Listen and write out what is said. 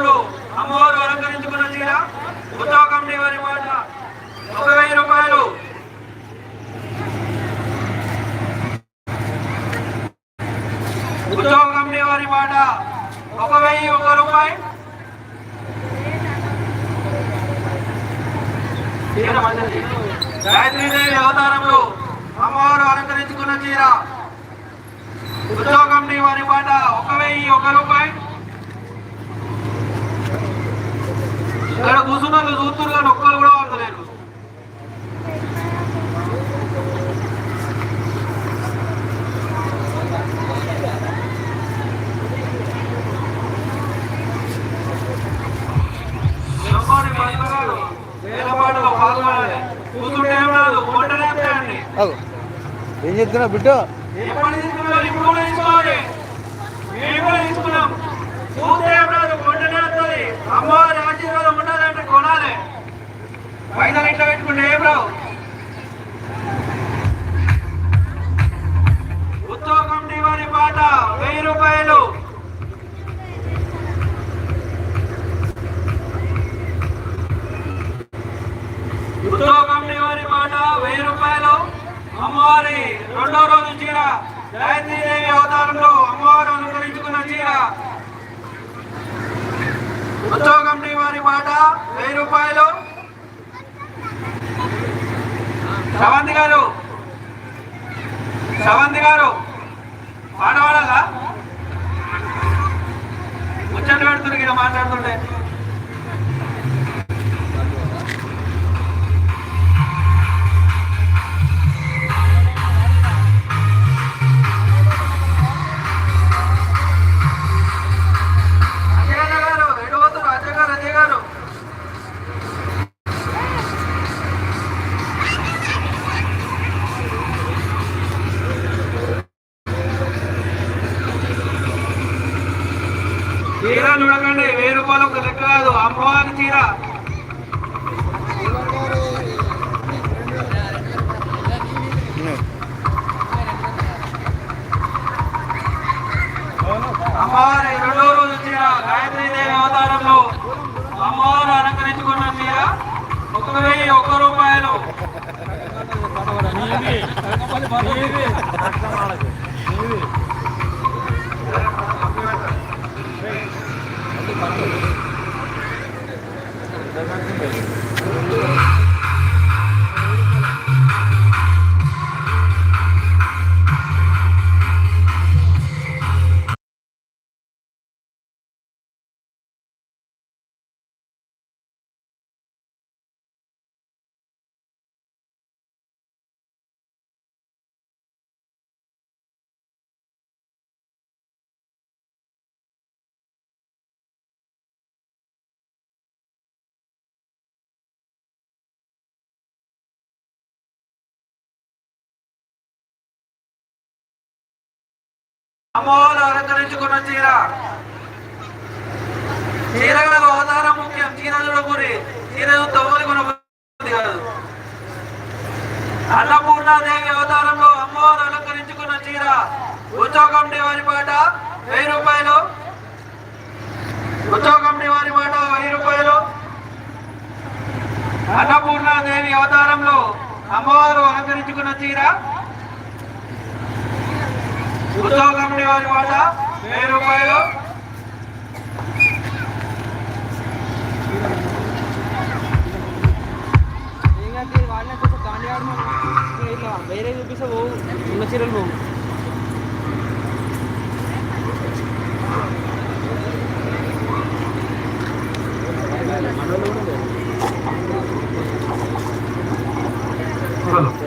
సమయంలో అమ్మవారు అలంకరించుకున్న చీర ఉద్యోగ వారి మాట. ఒక వెయ్యి రూపాయలు. ఉద్యోగ వారి మాట. ఒక వెయ్యి ఒక రూపాయి. గాయత్రీదేవి అవతారంలో అమ్మవారు అలంకరించుకున్న చీర. ఉద్యోగ కమిటీ వారి మాట. ఒక వెయ్యి ఒక ఏం రాదు బిడ్డ? అమ్మవారి ఆశీర్వాదం ఉండాలంటే కొనాలి. పైసలు ఇట్లా పెట్టుకుంటే ఏం రావు? రెండో రోజు చీర గాయత్రీదేవి అవతారంలో అమ్మవారు అనుకరించుకున్న చీర. ఉద్యోగం వారి మాట వెయ్యి రూపాయలు. సవంతి గారు సవంతి గారు ఆడవాళ్ళ పాడాలా? ముచ్చట పెడుతున్నారు ఇక్కడ మాట్లాడుతుంటే. చీర చూడకండి వెయ్యి రూపాయలు ఒక లెక్క కాదు అమ్మవారి చీర. అమ్మవారి రెండో రోజు చీర గాయత్రీదేవి అవతారంలో అమ్మవారు అలంకరించుకున్న చీర ఒక వెయ్యి ఒక్క రూపాయలు. kadar ben de అమ్మవారు అలంకరించుకున్న చీర. చీర కాదు అవతారం ముఖ్యం. చీర చూడకూరి. చీర తవ్వలి కొనబుద్ధి కాదు. అన్నపూర్ణాదేవి అవతారంలో అమ్మవారు అలంకరించుకున్న చీర. ఉద్యోగం వారి పాట వెయ్యి రూపాయలు. ఉద్యోగం వారి పాట వెయ్యి రూపాయలు. అన్నపూర్ణాదేవి అవతారంలో అమ్మవారు అలంకరించుకున్న చీర. ఉద్యోగ కమిటీ వారి మాట వెయ్యి రూపాయలు ఇట్లా వేరే చూపిస్తే పోవు ఉన్న చీరలు పోవు Hello.